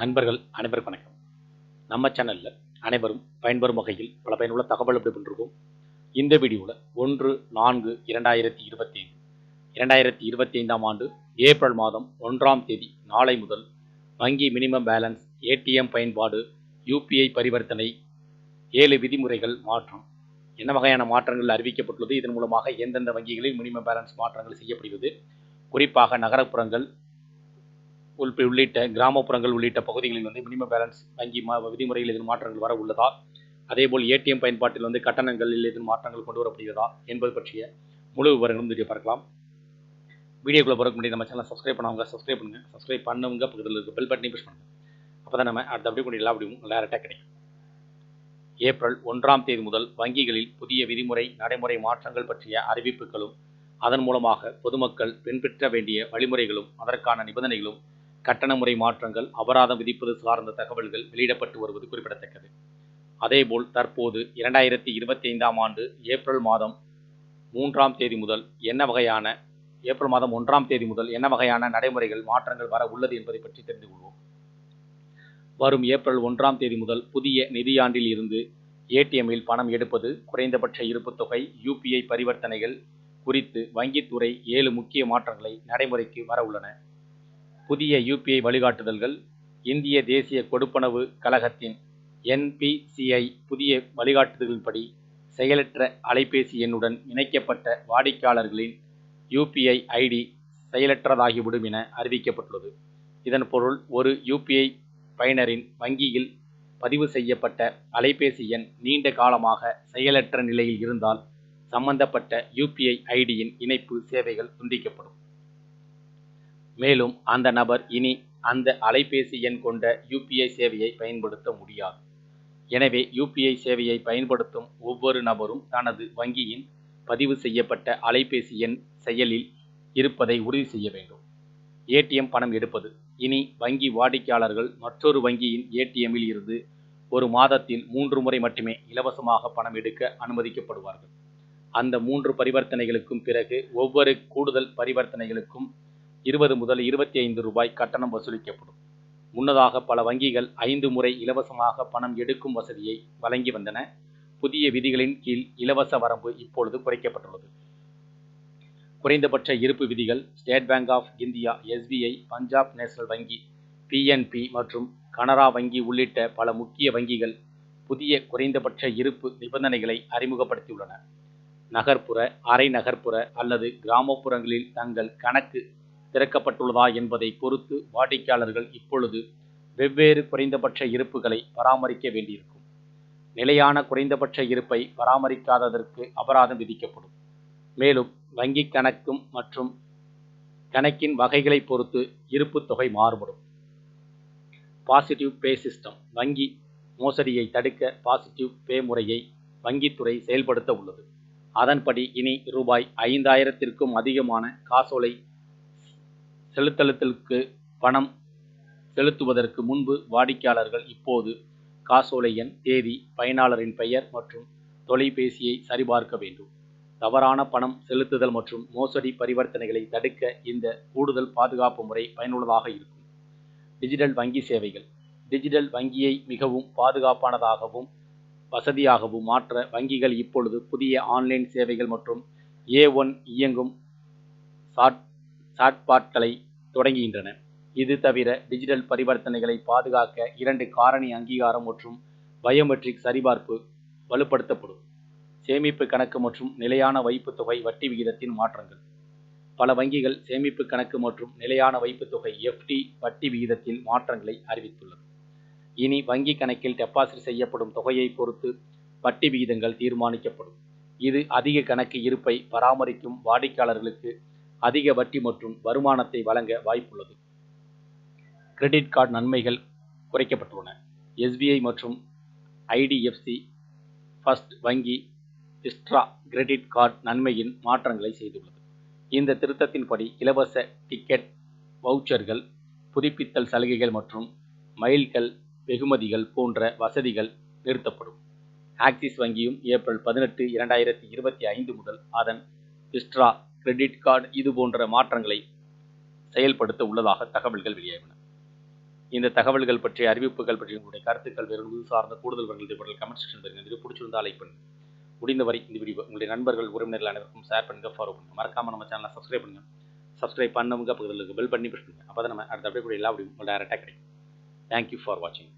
நண்பர்கள் அனைவருக்கும் வணக்கம். நம்ம சேனலில் அனைவரும் பயன்பெறும் வகையில் பல பயனுள்ள தகவல் அப்படி பண்ணிருக்கோம். இந்த வீடியோவில் ஒன்று நான்கு இரண்டாயிரத்தி இருபத்தி ஐந்து இரண்டாயிரத்தி இருபத்தி ஐந்தாம் ஆண்டு ஏப்ரல் மாதம் ஒன்றாம் தேதி நாளை முதல் வங்கி மினிமம் பேலன்ஸ் ஏடிஎம் பயன்பாடு யூபிஐ பரிவர்த்தனை ஏழு விதிமுறைகள் மாற்றம். என்ன வகையான மாற்றங்கள் அறிவிக்கப்பட்டுள்ளது? இதன் மூலமாக எந்தெந்த வங்கிகளில் மினிமம் பேலன்ஸ் மாற்றங்கள் செய்யப்படுகிறது? குறிப்பாக நகரப்புறங்கள் உள்ளிட்ட கிராமப்புறங்கள் உள்ளிட்ட பகுதிகளில் வந்து மினிமம் பேலன்ஸ் வங்கி மா விதிமுறையில் எதிர் மாற்றங்கள் வர உள்ளதா? அதேபோல் ஏடிஎம் பயன்பாட்டில் வந்து கட்டணங்களில் எதுவும் மாற்றங்கள் கொண்டு வரப்படுகிறதா என்பது பற்றிய முழு விவரங்களும் வீடியோ பார்க்கலாம். வீடியோக்குள்ளே போகிறதுக்கு முன்னாடி நம்ம சேனல் சப்ஸ்கிரைப் பண்ணவங்க சப்ஸ்கிரைப் பண்ணுங்கள் சப்ஸ்கிரைப் பண்ணவங்க பக்கத்தில் இருக்க பெல் பட்டனை ப்ரெஸ் பண்ணுங்கள் அப்போ தான் நம்ம அடுத்த அப்படி எல்லா அப்படியும் டேரெக்டாக கிடைக்கும். ஏப்ரல் ஒன்றாம் தேதி முதல் வங்கிகளில் புதிய விதிமுறை நடைமுறை மாற்றங்கள் பற்றிய அறிவிப்புகளும் அதன் மூலமாக பொதுமக்கள் பின்பற்ற வேண்டிய வழிமுறைகளும் அதற்கான நிபந்தனைகளும் கட்டண முறை மாற்றங்கள் அபராதம் விதிப்பது சார்ந்த தகவல்கள் வெளியிடப்பட்டு வருவது குறிப்பிடத்தக்கது. அதேபோல் தற்போது இரண்டாயிரத்தி இருபத்தி ஐந்தாம் ஆண்டு ஏப்ரல் மாதம் மூன்றாம் தேதி முதல் என்ன வகையான ஏப்ரல் மாதம் ஒன்றாம் தேதி முதல் என்ன வகையான நடைமுறைகள் மாற்றங்கள் வர உள்ளது என்பதை பற்றி தெரிந்து கொள்வோம். வரும் ஏப்ரல் ஒன்றாம் தேதி முதல் புதிய நிதியாண்டில் இருந்து ஏடிஎம்மில் பணம் எடுப்பது குறைந்தபட்ச இருப்புத் தொகை யூபிஐ பரிவர்த்தனைகள் குறித்து வங்கித்துறை ஏழு முக்கிய மாற்றங்களை நடைமுறைக்கு வர உள்ளன. புதிய யூபிஐ வழிகாட்டுதல்கள் இந்திய தேசிய கொடுப்பனவு கழகத்தின் என்பிசிஐ புதிய வழிகாட்டுதல்களின்படி செயலற்ற அலைபேசி எண்ணுடன் இணைக்கப்பட்ட வாடிக்கையாளர்களின் யூபிஐ ஐடி செயலற்றதாகிவிடும் என அறிவிக்கப்பட்டுள்ளது. இதன் பொருள் ஒரு யூபிஐ பயனரின் வங்கியில் பதிவு செய்யப்பட்ட அலைபேசி எண் நீண்ட காலமாக செயலற்ற நிலையில் இருந்தால் சம்பந்தப்பட்ட யூபிஐ ஐடியின் இணைப்பு சேவைகள் துண்டிக்கப்படும். மேலும் அந்த நபர் இனி அந்த அலைபேசி எண் கொண்ட யூபிஐ சேவையை பயன்படுத்த முடியாது. எனவே யூபிஐ சேவையை பயன்படுத்தும் ஒவ்வொரு நபரும் தனது வங்கியின் பதிவு செய்யப்பட்ட அலைபேசி எண் செயலில் இருப்பதை உறுதி செய்ய வேண்டும். ஏடிஎம் பணம் எடுப்பது. இனி வங்கி வாடிக்கையாளர்கள் மற்றொரு வங்கியின் ஏடிஎம்மில் இருந்து ஒரு மாதத்தில் மூன்று முறை மட்டுமே இலவசமாக பணம் எடுக்க அனுமதிக்கப்படுவார்கள். அந்த மூன்று பரிவர்த்தனைகளுக்கும் பிறகு ஒவ்வொரு கூடுதல் பரிவர்த்தனைகளுக்கும் இருபது முதல் இருபத்தி ஐந்து ரூபாய் கட்டணம் வசூலிக்கப்படும். முன்னதாக பல வங்கிகள் ஐந்து முறை இலவசமாக பணம் எடுக்கும் வசதியை வழங்கி வந்தன. புதிய விதிகளின் கீழ் இலவச வரம்பு இப்பொழுது குறைக்கப்பட்டுள்ளது. குறைந்தபட்ச இருப்பு விதிகள் State Bank of India SBI Punjab national வங்கி பிஎன்பி மற்றும் கனரா வங்கி உள்ளிட்ட பல முக்கிய வங்கிகள் புதிய குறைந்தபட்ச இருப்பு நிபந்தனைகளை அறிமுகப்படுத்தியுள்ளன. நகர்ப்புற அரை நகர்ப்புற அல்லது கிராமப்புறங்களில் தங்கள் கணக்கு திறக்கப்பட்டுள்ளதா என்பதை பொறுத்து வாடிக்கையாளர்கள் இப்பொழுது வெவ்வேறு குறைந்தபட்ச இருப்புகளை பராமரிக்க வேண்டியிருக்கும். நிலையான குறைந்தபட்ச இருப்பை பராமரிக்காததற்கு அபராதம் விதிக்கப்படும். மேலும் வங்கி கணக்கும் மற்றும் கணக்கின் வகைகளை பொறுத்து இருப்பு தொகை மாறுபடும். பாசிட்டிவ் பே சிஸ்டம் வங்கி மோசடியை தடுக்க பாசிட்டிவ் பே முறையை வங்கித்துறை செயல்படுத்த உள்ளது. அதன்படி இனி ரூபாய் ஐந்தாயிரத்திற்கும் அதிகமான காசோலை செலுத்தலுக்கு பணம் செலுத்துவதற்கு முன்பு வாடிக்கையாளர்கள் இப்போது காசோலை எண் தேதி பயனாளரின் பெயர் மற்றும் தொலைபேசியை சரிபார்க்க வேண்டும். தவறான பணம் செலுத்துதல் மற்றும் மோசடி பரிவர்த்தனைகளை தடுக்க இந்த கூடுதல் பாதுகாப்பு முறை பயனுள்ளதாக இருக்கும். டிஜிட்டல் வங்கி சேவைகள். டிஜிட்டல் வங்கியை மிகவும் பாதுகாப்பானதாகவும் வசதியாகவும் மாற்ற வங்கிகள் இப்பொழுது புதிய ஆன்லைன் சேவைகள் மற்றும் ஏ ஒன் இயங்கும் சாட் சாட்பாட்களை தொடங்குகின்றன. இது தவிர டிஜிட்டல் பரிவர்த்தனைகளை பாதுகாக்க இரண்டு காரணி அங்கீகாரம் மற்றும் பயோமெட்ரிக் சரிபார்ப்பு வலுப்படுத்தப்படும். சேமிப்பு கணக்கு மற்றும் நிலையான வைப்பு தொகை வட்டி விகிதத்தின் மாற்றங்கள். பல வங்கிகள் சேமிப்பு கணக்கு மற்றும் நிலையான வைப்பு தொகை எஃப்டி வட்டி விகிதத்தில் மாற்றங்களை அறிவித்துள்ளது. இனி வங்கி கணக்கில் டெபாசிட் செய்யப்படும் தொகையை பொறுத்து வட்டி விகிதங்கள் தீர்மானிக்கப்படும். இது அதிக கணக்கு இருப்பை பராமரிக்கும் வாடிக்கையாளர்களுக்கு அதிக வட்டி மற்றும் வருமானத்தை வழங்க வாய்ப்புள்ளது. கிரெடிட் கார்டு நன்மைகள் குறைக்கப்பட்டுள்ளன. எஸ்பிஐ மற்றும் ஐடிஎஃப்சி ஃபர்ஸ்ட் வங்கி இஸ்ட்ரா கிரெடிட் கார்டு நன்மையின் மாற்றங்களை செய்துள்ளது. இந்த திருத்தத்தின்படி இலவச டிக்கெட் வவுச்சர்கள் புதுப்பித்தல் சலுகைகள் மற்றும் மைல்கள் வெகுமதிகள் போன்ற வசதிகள் நிறுத்தப்படும். ஆக்சிஸ் வங்கியும் ஏப்ரல் பதினெட்டு இரண்டாயிரத்தி இருபத்தி ஐந்து முதல் அதன் இஸ்ட்ரா கிரெடிட் கார்டு இது போன்ற மாற்றங்களை செயல்படுத்த உள்ளதாக தகவல்கள் வெளியாகின இந்த தகவல்கள் பற்றி அறிவிப்புகள் பற்றி உங்களுடைய கருத்துக்கள் வேறு இது சார்ந்த கூடுதல் விவரங்கள் கமெண்ட் செக்ஷன் பாருங்க இது பிடிச்சிருந்தால் லைக் பண்ணுங்க. முடிந்தவரை இந்த வீடியோ உங்களுடைய நண்பர்கள் உறவினர்கள் அனைவருக்கும் ஷேர் பண்ணுங்க ஃபாலோ பண்ணுங்க. மறக்காம நம்ம சேனலை சப்ஸ்கிரைப் பண்ணுங்க. சப்ஸ்கிரைப் பண்ணவங்க பக்கத்தில் பெல் பண்ணி பிரஸ் பண்ணுங்க. அப்போ தான் நம்ம அடுத்த அப்படியே கூட எல்லா வீடியோ டேரெக்டாக கிடைக்கும். தேங்க்யூ ஃபார் வாட்சிங்